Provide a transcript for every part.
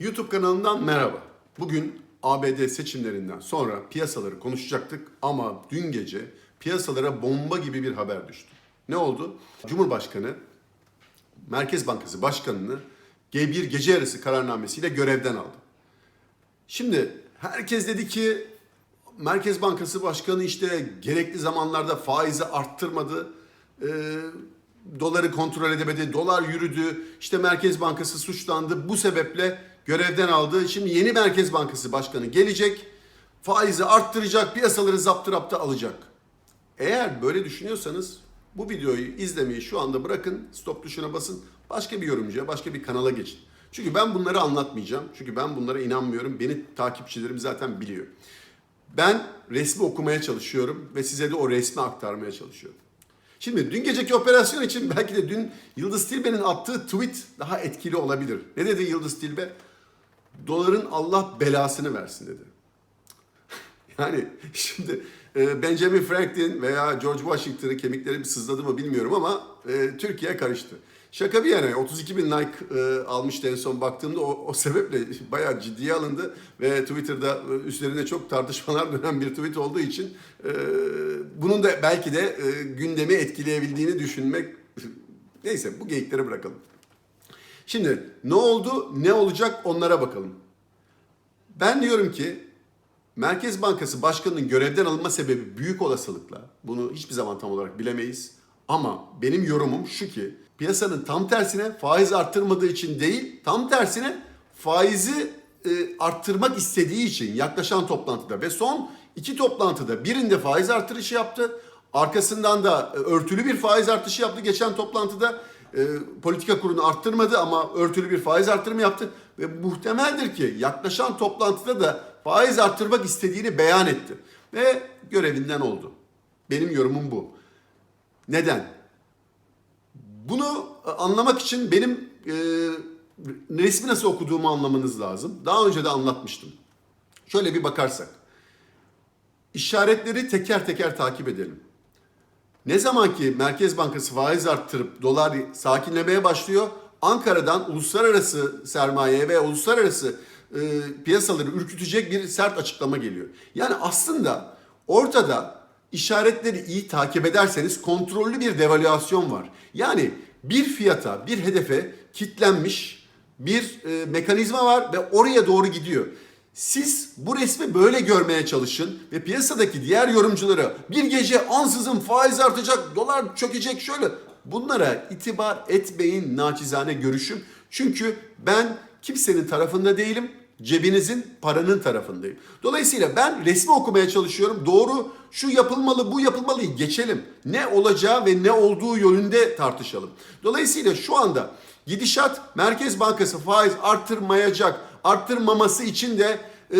YouTube kanalından merhaba. Bugün ABD seçimlerinden sonra piyasaları konuşacaktık ama dün gece piyasalara bomba gibi bir haber düştü. Ne oldu? Cumhurbaşkanı Merkez Bankası Başkanı'nı G1 gece yarısı kararnamesiyle görevden aldı. Şimdi herkes dedi ki Merkez Bankası Başkanı işte gerekli zamanlarda faizi arttırmadı. Ee, doları kontrol edemedi, dolar yürüdü. İşte Merkez Bankası suçlandı. Bu sebeple görevden aldı. Şimdi yeni Merkez Bankası Başkanı gelecek. Faizi arttıracak, piyasaları zaptırapta alacak. Eğer böyle düşünüyorsanız bu videoyu izlemeyi şu anda bırakın, stop tuşuna basın, başka bir yorumcuya, başka bir kanala geçin. Çünkü ben bunları anlatmayacağım. Çünkü ben bunlara inanmıyorum. Beni takipçilerim zaten biliyor. Ben resmi okumaya çalışıyorum ve size de o resmi aktarmaya çalışıyorum. Şimdi dün geceki operasyon için belki de dün Yıldız Tilbe'nin attığı tweet daha etkili olabilir. Ne dedi Yıldız Tilbe? Doların Allah belasını versin dedi. Yani şimdi e, Benjamin Franklin veya George Washington'ın kemikleri bir sızladı mı bilmiyorum ama e, Türkiye karıştı. Şaka bir yana 32 bin like e, almıştı en son baktığımda o, o sebeple bayağı ciddiye alındı ve Twitter'da e, üstlerinde çok tartışmalar dönen bir tweet olduğu için e, bunun da belki de e, gündemi etkileyebildiğini düşünmek neyse bu geyikleri bırakalım. Şimdi ne oldu ne olacak onlara bakalım. Ben diyorum ki Merkez Bankası Başkanı'nın görevden alınma sebebi büyük olasılıkla bunu hiçbir zaman tam olarak bilemeyiz. Ama benim yorumum şu ki piyasanın tam tersine faiz arttırmadığı için değil tam tersine faizi e, arttırmak istediği için yaklaşan toplantıda ve son iki toplantıda birinde faiz artırışı yaptı. Arkasından da e, örtülü bir faiz artışı yaptı geçen toplantıda. E, politika kurunu arttırmadı ama örtülü bir faiz artırımı yaptı. Ve muhtemeldir ki yaklaşan toplantıda da faiz arttırmak istediğini beyan etti. Ve görevinden oldu. Benim yorumum bu. Neden? Bunu e, anlamak için benim e, resmi nasıl okuduğumu anlamanız lazım. Daha önce de anlatmıştım. Şöyle bir bakarsak. İşaretleri teker teker takip edelim. Ne zaman ki Merkez Bankası faiz arttırıp dolar sakinlemeye başlıyor, Ankara'dan uluslararası sermaye ve uluslararası e, piyasaları ürkütecek bir sert açıklama geliyor. Yani aslında ortada işaretleri iyi takip ederseniz kontrollü bir devalüasyon var. Yani bir fiyata, bir hedefe kitlenmiş bir e, mekanizma var ve oraya doğru gidiyor. Siz bu resmi böyle görmeye çalışın ve piyasadaki diğer yorumculara bir gece ansızın faiz artacak, dolar çökecek şöyle bunlara itibar etmeyin naçizane görüşüm. Çünkü ben kimsenin tarafında değilim cebinizin paranın tarafındayım. Dolayısıyla ben resmi okumaya çalışıyorum. Doğru şu yapılmalı bu yapılmalıyı geçelim. Ne olacağı ve ne olduğu yönünde tartışalım. Dolayısıyla şu anda gidişat Merkez Bankası faiz arttırmayacak. Arttırmaması için de e,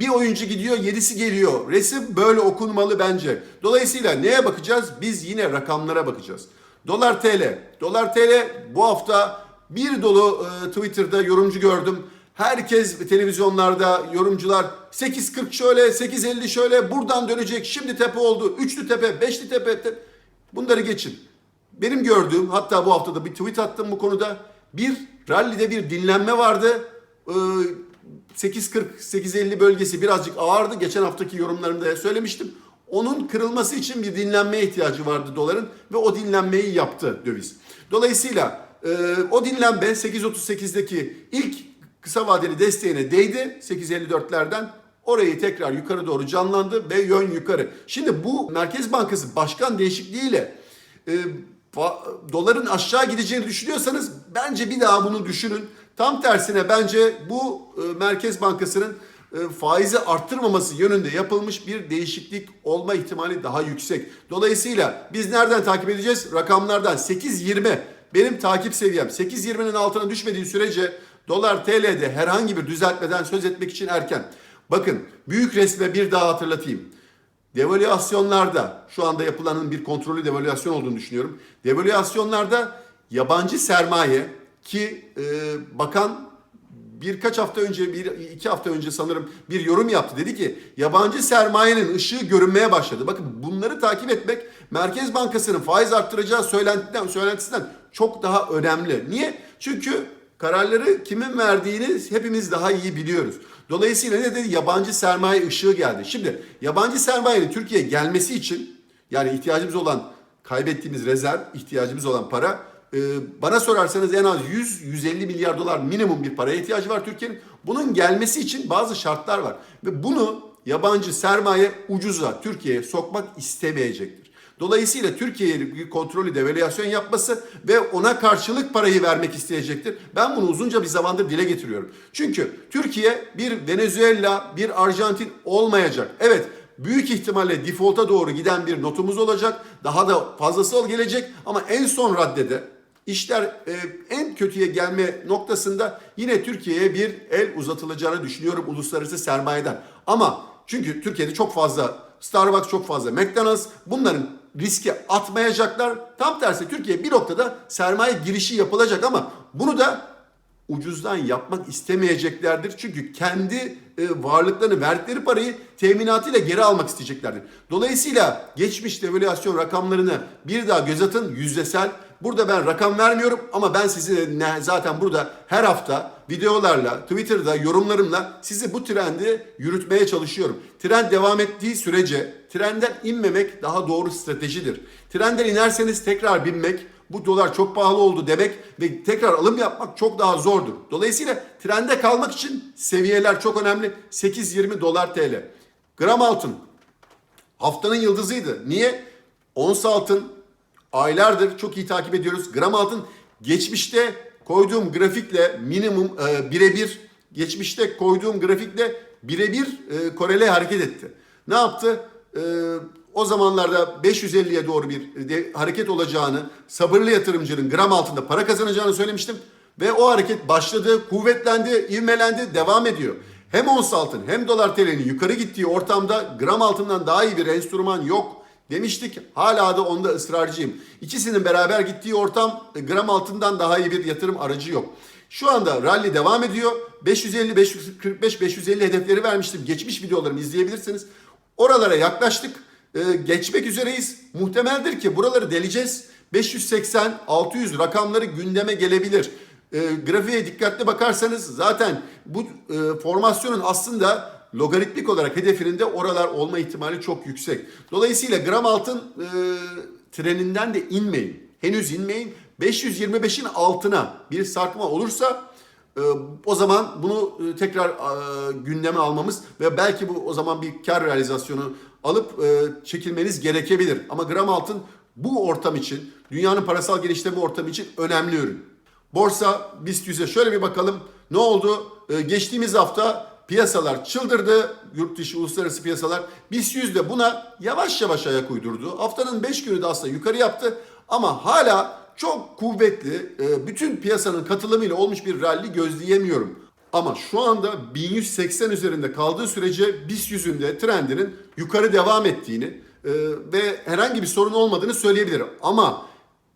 bir oyuncu gidiyor yedisi geliyor. Resim böyle okunmalı bence. Dolayısıyla neye bakacağız? Biz yine rakamlara bakacağız. Dolar TL. Dolar TL bu hafta bir dolu e, Twitter'da yorumcu gördüm. Herkes televizyonlarda yorumcular 8.40 şöyle 8.50 şöyle buradan dönecek şimdi tepe oldu. Üçlü tepe, beşli tepe, tepe. bunları geçin. Benim gördüğüm hatta bu haftada bir tweet attım bu konuda. Bir rallide bir dinlenme vardı. Ee, 8.40-8.50 bölgesi birazcık ağırdı. Geçen haftaki yorumlarımda söylemiştim. Onun kırılması için bir dinlenmeye ihtiyacı vardı doların ve o dinlenmeyi yaptı döviz. Dolayısıyla e, o dinlenme 8.38'deki ilk kısa vadeli desteğine değdi 8.54'lerden. Orayı tekrar yukarı doğru canlandı ve yön yukarı. Şimdi bu Merkez Bankası başkan değişikliğiyle e, doların aşağı gideceğini düşünüyorsanız bence bir daha bunu düşünün. Tam tersine bence bu e, Merkez Bankası'nın e, faizi arttırmaması yönünde yapılmış bir değişiklik olma ihtimali daha yüksek. Dolayısıyla biz nereden takip edeceğiz? Rakamlardan 8.20 benim takip seviyem 8.20'nin altına düşmediği sürece dolar TL'de herhangi bir düzeltmeden söz etmek için erken. Bakın büyük resme bir daha hatırlatayım. Devalüasyonlarda şu anda yapılanın bir kontrollü devalüasyon olduğunu düşünüyorum. Devalüasyonlarda yabancı sermaye ki e, bakan birkaç hafta önce, bir iki hafta önce sanırım bir yorum yaptı. Dedi ki yabancı sermayenin ışığı görünmeye başladı. Bakın bunları takip etmek Merkez Bankası'nın faiz arttıracağı söylentiden, söylentisinden çok daha önemli. Niye? Çünkü kararları kimin verdiğini hepimiz daha iyi biliyoruz. Dolayısıyla ne dedi? Yabancı sermaye ışığı geldi. Şimdi yabancı sermayenin Türkiye'ye gelmesi için yani ihtiyacımız olan kaybettiğimiz rezerv, ihtiyacımız olan para bana sorarsanız en az 100-150 milyar dolar minimum bir paraya ihtiyacı var Türkiye'nin. Bunun gelmesi için bazı şartlar var. Ve bunu yabancı sermaye ucuza Türkiye'ye sokmak istemeyecektir. Dolayısıyla Türkiye'ye kontrolü devalüasyon yapması ve ona karşılık parayı vermek isteyecektir. Ben bunu uzunca bir zamandır dile getiriyorum. Çünkü Türkiye bir Venezuela, bir Arjantin olmayacak. Evet büyük ihtimalle default'a doğru giden bir notumuz olacak. Daha da fazlası gelecek ama en son raddede işler e, en kötüye gelme noktasında yine Türkiye'ye bir el uzatılacağını düşünüyorum uluslararası sermayeden. Ama çünkü Türkiye'de çok fazla Starbucks çok fazla McDonald's bunların riske atmayacaklar. Tam tersi Türkiye bir noktada sermaye girişi yapılacak ama bunu da ucuzdan yapmak istemeyeceklerdir. Çünkü kendi e, varlıklarını verdikleri parayı teminatıyla geri almak isteyeceklerdir. Dolayısıyla geçmiş devalüasyon rakamlarını bir daha göz atın yüzdesel. Burada ben rakam vermiyorum ama ben sizi zaten burada her hafta videolarla, Twitter'da yorumlarımla sizi bu trendi yürütmeye çalışıyorum. Trend devam ettiği sürece trenden inmemek daha doğru stratejidir. Trenden inerseniz tekrar binmek bu dolar çok pahalı oldu demek ve tekrar alım yapmak çok daha zordur. Dolayısıyla trende kalmak için seviyeler çok önemli. 8-20 dolar TL. Gram altın haftanın yıldızıydı. Niye? Ons altın aylardır çok iyi takip ediyoruz. Gram altın geçmişte koyduğum grafikle minimum e, birebir geçmişte koyduğum grafikle birebir e, korele hareket etti. Ne yaptı? E, o zamanlarda 550'ye doğru bir de, hareket olacağını, sabırlı yatırımcının gram altında para kazanacağını söylemiştim. Ve o hareket başladı, kuvvetlendi, ivmelendi, devam ediyor. Hem ons altın hem dolar TL'nin yukarı gittiği ortamda gram altından daha iyi bir enstrüman yok demiştik. Hala da onda ısrarcıyım. İkisinin beraber gittiği ortam e, gram altından daha iyi bir yatırım aracı yok. Şu anda rally devam ediyor. 550, 545, 550 hedefleri vermiştim. Geçmiş videolarımı izleyebilirsiniz. Oralara yaklaştık. Ee, geçmek üzereyiz. Muhtemeldir ki buraları deleceğiz. 580, 600 rakamları gündeme gelebilir. E, grafiğe dikkatli bakarsanız zaten bu e, formasyonun aslında logaritmik olarak hedefinin de oralar olma ihtimali çok yüksek. Dolayısıyla gram altın e, treninden de inmeyin. Henüz inmeyin. 525'in altına bir sarkma olursa e, o zaman bunu e, tekrar e, gündeme almamız ve belki bu o zaman bir kar realizasyonu alıp e, çekilmeniz gerekebilir. Ama gram altın bu ortam için, dünyanın parasal genişleme ortamı için önemli ürün. Borsa BIST 100'e şöyle bir bakalım. Ne oldu? Ee, geçtiğimiz hafta piyasalar çıldırdı. Yurt dışı uluslararası piyasalar. BIST 100 de buna yavaş yavaş ayak uydurdu. Haftanın 5 günü de aslında yukarı yaptı. Ama hala çok kuvvetli, e, bütün piyasanın katılımıyla olmuş bir rally gözleyemiyorum. Ama şu anda 1180 üzerinde kaldığı sürece BIST 100'ün de trendinin yukarı devam ettiğini e, ve herhangi bir sorun olmadığını söyleyebilirim. Ama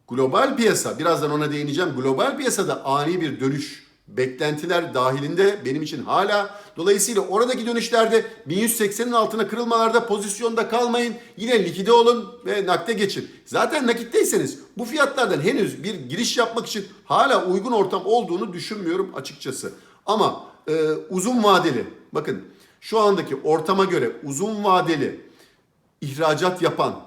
Global piyasa, birazdan ona değineceğim. Global piyasada ani bir dönüş beklentiler dahilinde benim için hala. Dolayısıyla oradaki dönüşlerde 1180'in altına kırılmalarda pozisyonda kalmayın. Yine likide olun ve nakde geçin. Zaten nakitteyseniz bu fiyatlardan henüz bir giriş yapmak için hala uygun ortam olduğunu düşünmüyorum açıkçası. Ama e, uzun vadeli, bakın şu andaki ortama göre uzun vadeli ihracat yapan,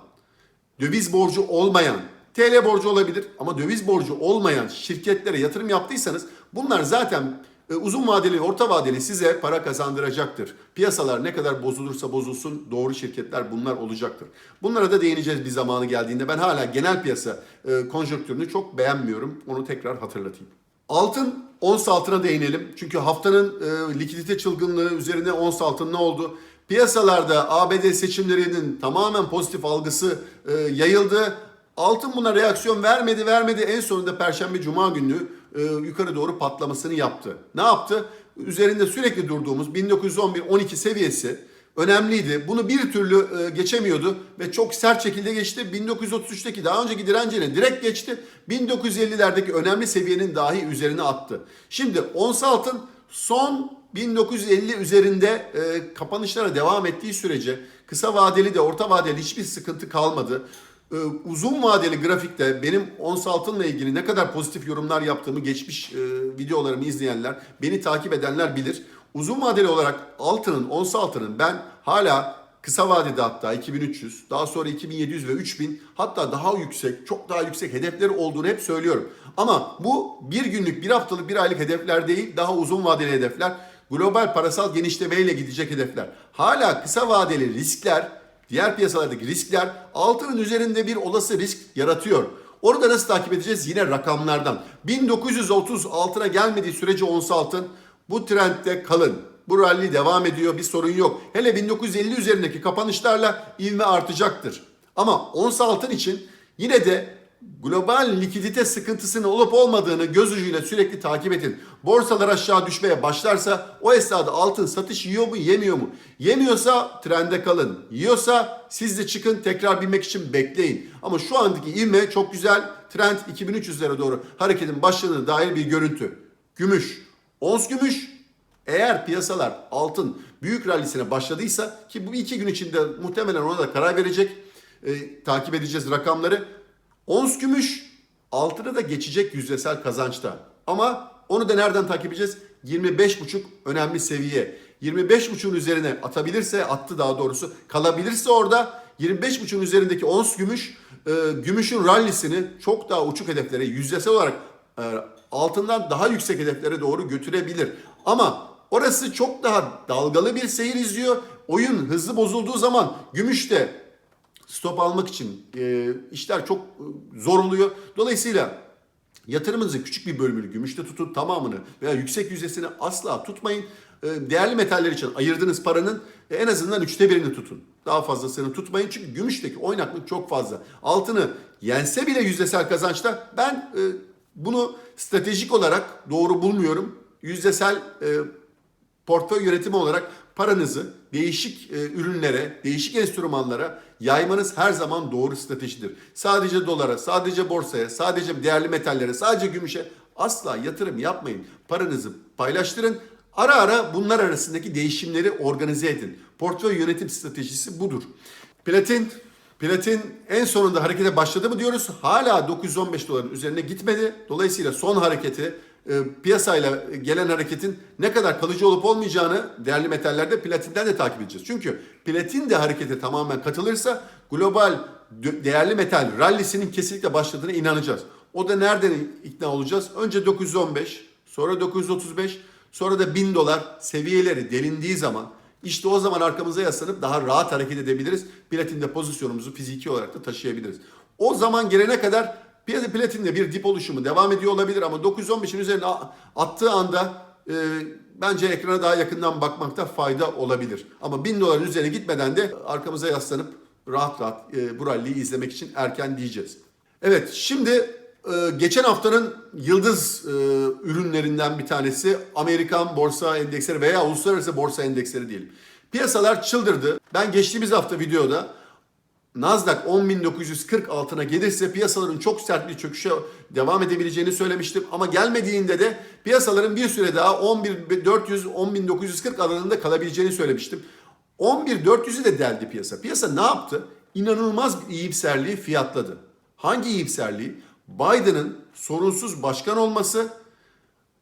döviz borcu olmayan, TL borcu olabilir ama döviz borcu olmayan şirketlere yatırım yaptıysanız bunlar zaten e, uzun vadeli, orta vadeli size para kazandıracaktır. Piyasalar ne kadar bozulursa bozulsun doğru şirketler bunlar olacaktır. Bunlara da değineceğiz bir zamanı geldiğinde. Ben hala genel piyasa e, konjonktürünü çok beğenmiyorum. Onu tekrar hatırlatayım. Altın, ons altına değinelim. Çünkü haftanın e, likidite çılgınlığı üzerine ons altın ne oldu? Piyasalarda ABD seçimlerinin tamamen pozitif algısı e, yayıldı. Altın buna reaksiyon vermedi vermedi. En sonunda Perşembe Cuma günü e, yukarı doğru patlamasını yaptı. Ne yaptı? Üzerinde sürekli durduğumuz 1911-12 seviyesi önemliydi. Bunu bir türlü e, geçemiyordu ve çok sert şekilde geçti. 1933'teki daha önceki direncine direkt geçti. 1950'lerdeki önemli seviyenin dahi üzerine attı. Şimdi ons altın son 1950 üzerinde e, kapanışlara devam ettiği sürece kısa vadeli de orta vadeli hiçbir sıkıntı kalmadı. Ee, uzun vadeli grafikte benim ons altınla ilgili ne kadar pozitif yorumlar yaptığımı geçmiş e, videolarımı izleyenler, beni takip edenler bilir. Uzun vadeli olarak altının, ons altının ben hala kısa vadede hatta 2300, daha sonra 2700 ve 3000 hatta daha yüksek, çok daha yüksek hedefleri olduğunu hep söylüyorum. Ama bu bir günlük, bir haftalık, bir aylık hedefler değil, daha uzun vadeli hedefler. Global parasal genişlemeyle gidecek hedefler. Hala kısa vadeli riskler, diğer piyasalardaki riskler altının üzerinde bir olası risk yaratıyor. Orada nasıl takip edeceğiz? Yine rakamlardan. 1930 altına gelmediği sürece ons altın bu trendde kalın. Bu rally devam ediyor bir sorun yok. Hele 1950 üzerindeki kapanışlarla ivme artacaktır. Ama ons altın için yine de global likidite sıkıntısının olup olmadığını göz ucuyla sürekli takip edin. Borsalar aşağı düşmeye başlarsa o esnada altın satış yiyor mu yemiyor mu? Yemiyorsa trende kalın. Yiyorsa siz de çıkın tekrar binmek için bekleyin. Ama şu andaki ivme çok güzel. Trend 2300'lere doğru hareketin başladığına dair bir görüntü. Gümüş. Ons gümüş eğer piyasalar altın büyük rallisine başladıysa ki bu iki gün içinde muhtemelen ona da karar verecek. e, takip edeceğiz rakamları. Ons gümüş altına da geçecek yüzdesel kazançta. Ama onu da nereden takip edeceğiz? 25,5 önemli seviye. 25,5'un üzerine atabilirse, attı daha doğrusu, kalabilirse orada 25,5'un üzerindeki ons gümüş, e, gümüşün rallisini çok daha uçuk hedeflere, yüzdesel olarak e, altından daha yüksek hedeflere doğru götürebilir. Ama orası çok daha dalgalı bir seyir izliyor. Oyun hızlı bozulduğu zaman gümüş de stop almak için e, işler çok e, zor oluyor. Dolayısıyla yatırımınızın küçük bir bölümünü gümüşte tutun tamamını veya yüksek yüzdesini asla tutmayın. E, değerli metaller için ayırdığınız paranın e, en azından üçte birini tutun. Daha fazlasını tutmayın çünkü gümüşteki oynaklık çok fazla. Altını yense bile yüzdesel kazançta ben e, bunu stratejik olarak doğru bulmuyorum. Yüzdesel e, portföy yönetimi olarak paranızı değişik e, ürünlere, değişik enstrümanlara yaymanız her zaman doğru stratejidir. Sadece dolara, sadece borsaya, sadece değerli metallere, sadece gümüşe asla yatırım yapmayın. Paranızı paylaştırın. Ara ara bunlar arasındaki değişimleri organize edin. Portföy yönetim stratejisi budur. Platin Platin en sonunda harekete başladı mı diyoruz. Hala 915 doların üzerine gitmedi. Dolayısıyla son hareketi e, piyasayla gelen hareketin ne kadar kalıcı olup olmayacağını değerli metallerde platinden de takip edeceğiz. Çünkü platin de harekete tamamen katılırsa global değerli metal rallisinin kesinlikle başladığına inanacağız. O da nereden ikna olacağız? Önce 915, sonra 935, sonra da 1000 dolar seviyeleri delindiği zaman işte o zaman arkamıza yaslanıp daha rahat hareket edebiliriz. Platinde pozisyonumuzu fiziki olarak da taşıyabiliriz. O zaman gelene kadar piyasa platinde bir dip oluşumu devam ediyor olabilir ama 915'in üzerine attığı anda e, bence ekrana daha yakından bakmakta fayda olabilir. Ama 1000 doların üzerine gitmeden de arkamıza yaslanıp rahat rahat e, bu rally'yi izlemek için erken diyeceğiz. Evet şimdi e, geçen haftanın yıldız e, ürünlerinden bir tanesi Amerikan borsa endeksleri veya uluslararası borsa endeksleri diyelim. Piyasalar çıldırdı. Ben geçtiğimiz hafta videoda Nasdaq 10.940 altına gelirse piyasaların çok sert bir çöküşe devam edebileceğini söylemiştim. Ama gelmediğinde de piyasaların bir süre daha 11.400-10.940 alanında kalabileceğini söylemiştim. 11.400'ü de deldi piyasa. Piyasa ne yaptı? İnanılmaz bir iyimserliği fiyatladı. Hangi iyimserliği? Biden'ın sorunsuz başkan olması,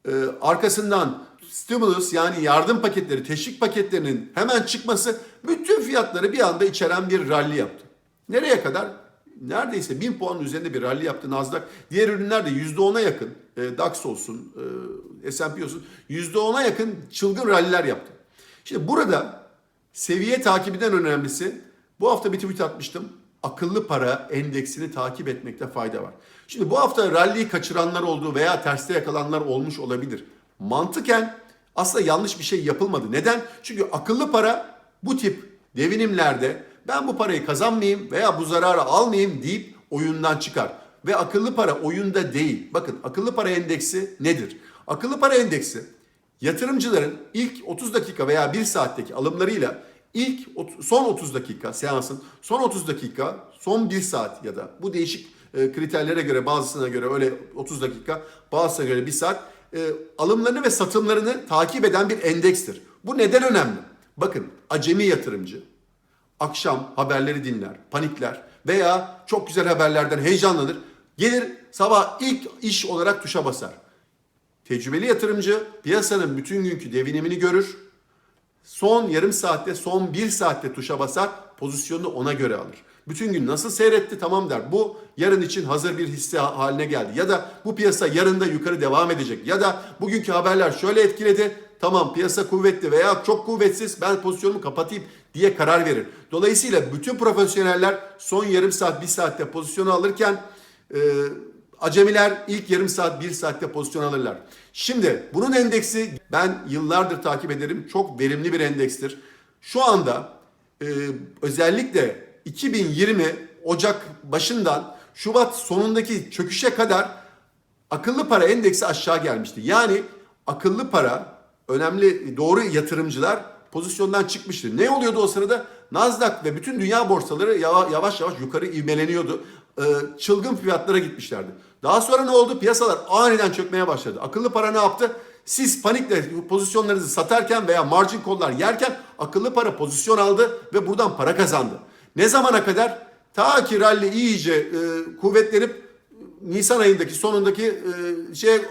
e, arkasından stimulus yani yardım paketleri, teşvik paketlerinin hemen çıkması bütün fiyatları bir anda içeren bir rally yaptı. Nereye kadar? Neredeyse 1000 puanın üzerinde bir rally yaptı Nasdaq. Diğer ürünler de %10'a yakın, e, DAX olsun, e, S&P olsun %10'a yakın çılgın ralliler yaptı. Şimdi burada seviye takibinden önemlisi bu hafta bir tweet atmıştım. Akıllı para endeksini takip etmekte fayda var. Şimdi bu hafta rally'yi kaçıranlar oldu veya terste yakalanlar olmuş olabilir. Mantıken aslında yanlış bir şey yapılmadı. Neden? Çünkü akıllı para bu tip devinimlerde ben bu parayı kazanmayayım veya bu zararı almayayım deyip oyundan çıkar. Ve akıllı para oyunda değil. Bakın akıllı para endeksi nedir? Akıllı para endeksi yatırımcıların ilk 30 dakika veya 1 saatteki alımlarıyla ilk son 30 dakika seansın son 30 dakika son 1 saat ya da bu değişik e, kriterlere göre bazısına göre öyle 30 dakika bazısına göre 1 saat e, alımlarını ve satımlarını takip eden bir endekstir. Bu neden önemli? Bakın acemi yatırımcı akşam haberleri dinler, panikler veya çok güzel haberlerden heyecanlanır. Gelir sabah ilk iş olarak tuşa basar. Tecrübeli yatırımcı piyasanın bütün günkü devinimini görür. Son yarım saatte, son bir saatte tuşa basar, pozisyonunu ona göre alır. Bütün gün nasıl seyretti tamam der. Bu yarın için hazır bir hisse haline geldi. Ya da bu piyasa yarın da yukarı devam edecek. Ya da bugünkü haberler şöyle etkiledi. Tamam piyasa kuvvetli veya çok kuvvetsiz ben pozisyonumu kapatayım diye karar verir. Dolayısıyla bütün profesyoneller son yarım saat, bir saatte pozisyonu alırken e, acemiler ilk yarım saat, bir saatte pozisyon alırlar. Şimdi bunun endeksi ben yıllardır takip ederim. Çok verimli bir endekstir. Şu anda e, özellikle 2020 Ocak başından Şubat sonundaki çöküşe kadar akıllı para endeksi aşağı gelmişti. Yani akıllı para önemli doğru yatırımcılar pozisyondan çıkmıştı. Ne oluyordu o sırada? Nasdaq ve bütün dünya borsaları yava- yavaş yavaş yukarı ivmeleniyordu. Ee, çılgın fiyatlara gitmişlerdi. Daha sonra ne oldu? Piyasalar aniden çökmeye başladı. Akıllı para ne yaptı? Siz panikle pozisyonlarınızı satarken veya margin kollar yerken akıllı para pozisyon aldı ve buradan para kazandı. Ne zamana kadar? Ta ki rally iyice e, kuvvetlenip Nisan ayındaki sonundaki e, şey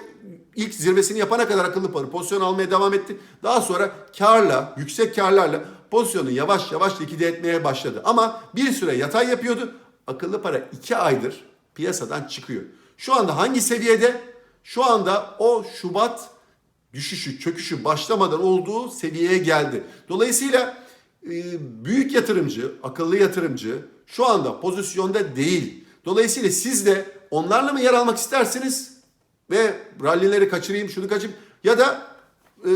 ilk zirvesini yapana kadar akıllı para pozisyon almaya devam etti. Daha sonra karla, yüksek karlarla pozisyonu yavaş yavaş likide etmeye başladı. Ama bir süre yatay yapıyordu. Akıllı para iki aydır piyasadan çıkıyor. Şu anda hangi seviyede? Şu anda o Şubat düşüşü, çöküşü başlamadan olduğu seviyeye geldi. Dolayısıyla e, büyük yatırımcı, akıllı yatırımcı şu anda pozisyonda değil. Dolayısıyla siz de onlarla mı yer almak istersiniz ve rallileri kaçırayım, şunu kaçırayım ya da e,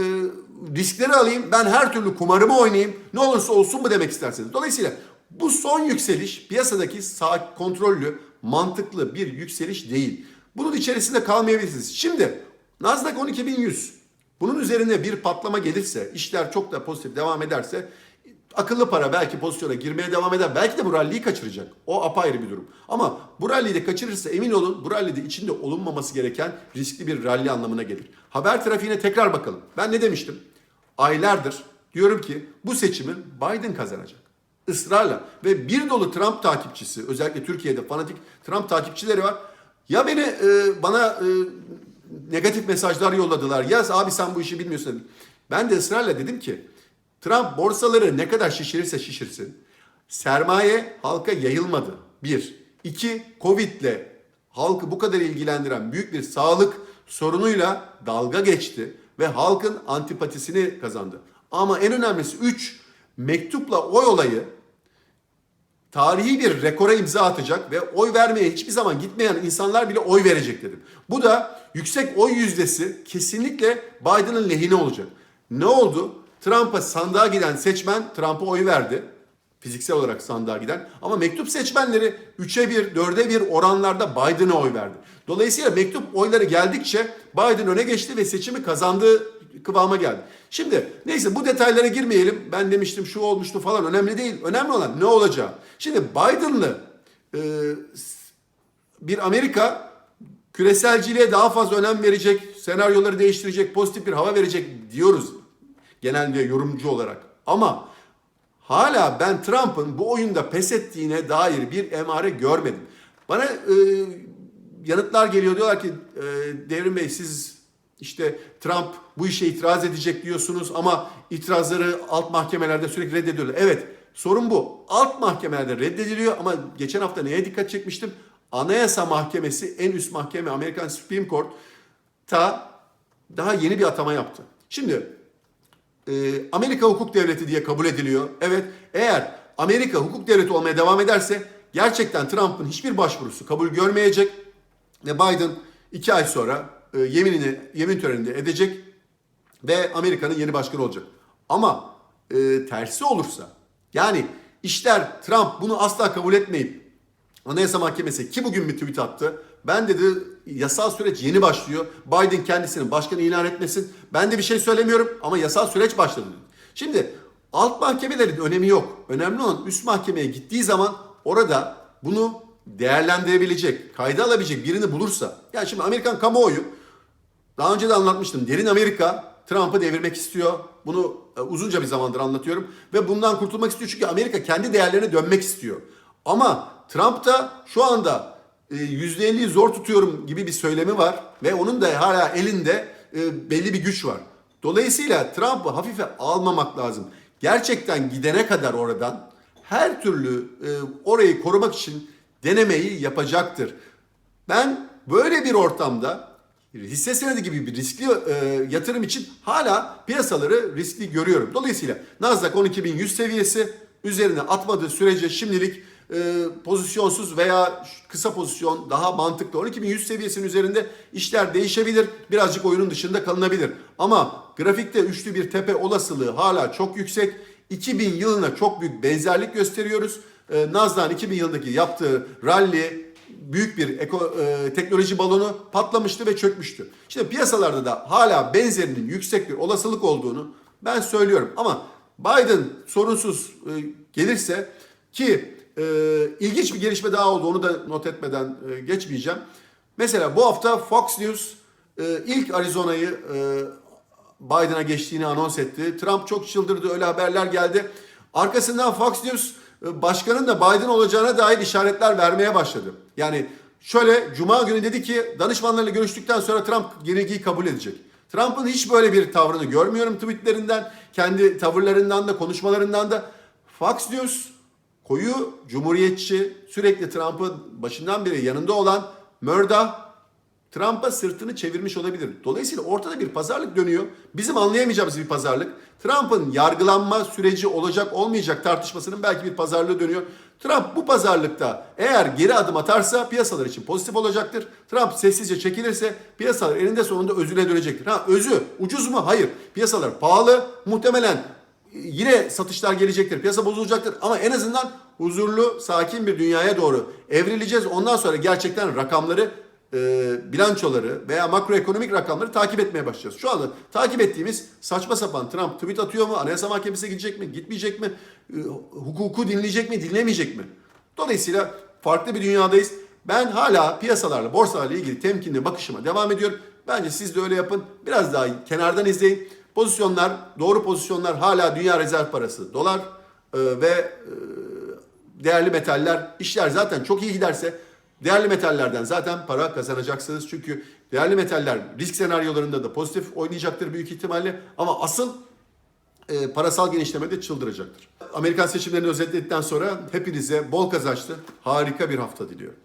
riskleri alayım, ben her türlü kumarımı oynayayım, ne olursa olsun mu demek istersiniz. Dolayısıyla bu son yükseliş piyasadaki sağ kontrollü, mantıklı bir yükseliş değil. Bunun içerisinde kalmayabilirsiniz. Şimdi Nasdaq 12100 bunun üzerine bir patlama gelirse, işler çok da pozitif devam ederse akıllı para belki pozisyona girmeye devam eder. Belki de bu rally'yi kaçıracak. O apayrı bir durum. Ama bu rally'yi de kaçırırsa emin olun bu rally'de içinde olunmaması gereken riskli bir rally anlamına gelir. Haber trafiğine tekrar bakalım. Ben ne demiştim? Aylardır diyorum ki bu seçimi Biden kazanacak. Israrla ve bir dolu Trump takipçisi özellikle Türkiye'de fanatik Trump takipçileri var. Ya beni e, bana e, negatif mesajlar yolladılar. Ya abi sen bu işi bilmiyorsun. Ben de ısrarla dedim ki Trump borsaları ne kadar şişirirse şişirsin. Sermaye halka yayılmadı. Bir. İki, Covid'le halkı bu kadar ilgilendiren büyük bir sağlık sorunuyla dalga geçti ve halkın antipatisini kazandı. Ama en önemlisi üç, mektupla oy olayı tarihi bir rekora imza atacak ve oy vermeye hiçbir zaman gitmeyen insanlar bile oy verecek dedim. Bu da yüksek oy yüzdesi kesinlikle Biden'ın lehine olacak. Ne oldu? Trump'a sandığa giden seçmen Trump'a oy verdi. Fiziksel olarak sandığa giden. Ama mektup seçmenleri 3'e 1, 4'e 1 oranlarda Biden'a oy verdi. Dolayısıyla mektup oyları geldikçe Biden öne geçti ve seçimi kazandığı kıvama geldi. Şimdi neyse bu detaylara girmeyelim. Ben demiştim şu olmuştu falan önemli değil. Önemli olan ne olacağı. Şimdi Biden'lı e, bir Amerika küreselciliğe daha fazla önem verecek, senaryoları değiştirecek, pozitif bir hava verecek diyoruz genel bir yorumcu olarak. Ama hala ben Trump'ın bu oyunda pes ettiğine dair bir emare görmedim. Bana e, yanıtlar geliyor diyorlar ki e, Devrim Bey siz işte Trump bu işe itiraz edecek diyorsunuz ama itirazları alt mahkemelerde sürekli reddediyorlar. Evet sorun bu. Alt mahkemelerde reddediliyor ama geçen hafta neye dikkat çekmiştim? Anayasa Mahkemesi en üst mahkeme Amerikan Supreme Court ta daha yeni bir atama yaptı. Şimdi e, Amerika hukuk devleti diye kabul ediliyor. Evet eğer Amerika hukuk devleti olmaya devam ederse gerçekten Trump'ın hiçbir başvurusu kabul görmeyecek ve Biden iki ay sonra e, yeminini yemin töreninde edecek ve Amerika'nın yeni başkanı olacak. Ama e, tersi olursa yani işler Trump bunu asla kabul etmeyip Anayasa Mahkemesi ki bugün bir tweet attı. Ben dedi yasal süreç yeni başlıyor. Biden kendisini başkan ilan etmesin. Ben de bir şey söylemiyorum ama yasal süreç başladı. Şimdi alt mahkemelerin önemi yok. Önemli olan üst mahkemeye gittiği zaman orada bunu değerlendirebilecek, kayda alabilecek birini bulursa. Yani şimdi Amerikan kamuoyu daha önce de anlatmıştım. Derin Amerika Trump'ı devirmek istiyor. Bunu e, uzunca bir zamandır anlatıyorum. Ve bundan kurtulmak istiyor çünkü Amerika kendi değerlerine dönmek istiyor. Ama Trump da şu anda %50'yi zor tutuyorum gibi bir söylemi var ve onun da hala elinde e, belli bir güç var. Dolayısıyla Trump'ı hafife almamak lazım. Gerçekten gidene kadar oradan her türlü e, orayı korumak için denemeyi yapacaktır. Ben böyle bir ortamda hisse senedi gibi bir riskli e, yatırım için hala piyasaları riskli görüyorum. Dolayısıyla Nasdaq 12.100 seviyesi üzerine atmadığı sürece şimdilik e, pozisyonsuz veya kısa pozisyon daha mantıklı. 12.100 seviyesinin üzerinde işler değişebilir. Birazcık oyunun dışında kalınabilir. Ama grafikte üçlü bir tepe olasılığı hala çok yüksek. 2000 yılına çok büyük benzerlik gösteriyoruz. E, Nasdaq'ın 2000 yılındaki yaptığı rally büyük bir eko, e, teknoloji balonu patlamıştı ve çökmüştü. İşte piyasalarda da hala benzerinin yüksek bir olasılık olduğunu ben söylüyorum. Ama Biden sorunsuz e, gelirse ki e, ilginç bir gelişme daha oldu onu da not etmeden e, geçmeyeceğim. Mesela bu hafta Fox News e, ilk Arizona'yı e, Biden'a geçtiğini anons etti. Trump çok çıldırdı öyle haberler geldi. Arkasından Fox News e, başkanın da Biden olacağına dair işaretler vermeye başladı. Yani şöyle Cuma günü dedi ki danışmanlarıyla görüştükten sonra Trump yenilgiyi kabul edecek. Trump'ın hiç böyle bir tavrını görmüyorum tweetlerinden, kendi tavırlarından da konuşmalarından da. Fox News koyu cumhuriyetçi sürekli Trump'ın başından beri yanında olan Murdoch Trump'a sırtını çevirmiş olabilir. Dolayısıyla ortada bir pazarlık dönüyor. Bizim anlayamayacağımız bir pazarlık. Trump'ın yargılanma süreci olacak olmayacak tartışmasının belki bir pazarlığı dönüyor. Trump bu pazarlıkta eğer geri adım atarsa piyasalar için pozitif olacaktır. Trump sessizce çekilirse piyasalar eninde sonunda özüne dönecektir. Ha özü ucuz mu? Hayır. Piyasalar pahalı. Muhtemelen yine satışlar gelecektir. Piyasa bozulacaktır ama en azından huzurlu, sakin bir dünyaya doğru evrileceğiz. Ondan sonra gerçekten rakamları e, bilançoları veya makroekonomik rakamları takip etmeye başlayacağız. Şu anda takip ettiğimiz saçma sapan Trump tweet atıyor mu? Anayasa Mahkemesi'ne gidecek mi? Gitmeyecek mi? E, hukuku dinleyecek mi? Dinlemeyecek mi? Dolayısıyla farklı bir dünyadayız. Ben hala piyasalarla, borsalarla ilgili temkinli bakışıma devam ediyorum. Bence siz de öyle yapın. Biraz daha kenardan izleyin. Pozisyonlar, doğru pozisyonlar hala dünya rezerv parası, dolar e, ve e, değerli metaller. İşler zaten çok iyi giderse Değerli metallerden zaten para kazanacaksınız. Çünkü değerli metaller risk senaryolarında da pozitif oynayacaktır büyük ihtimalle. Ama asıl e, parasal genişlemede çıldıracaktır. Amerikan seçimlerini özetledikten sonra hepinize bol kazançlı harika bir hafta diliyorum.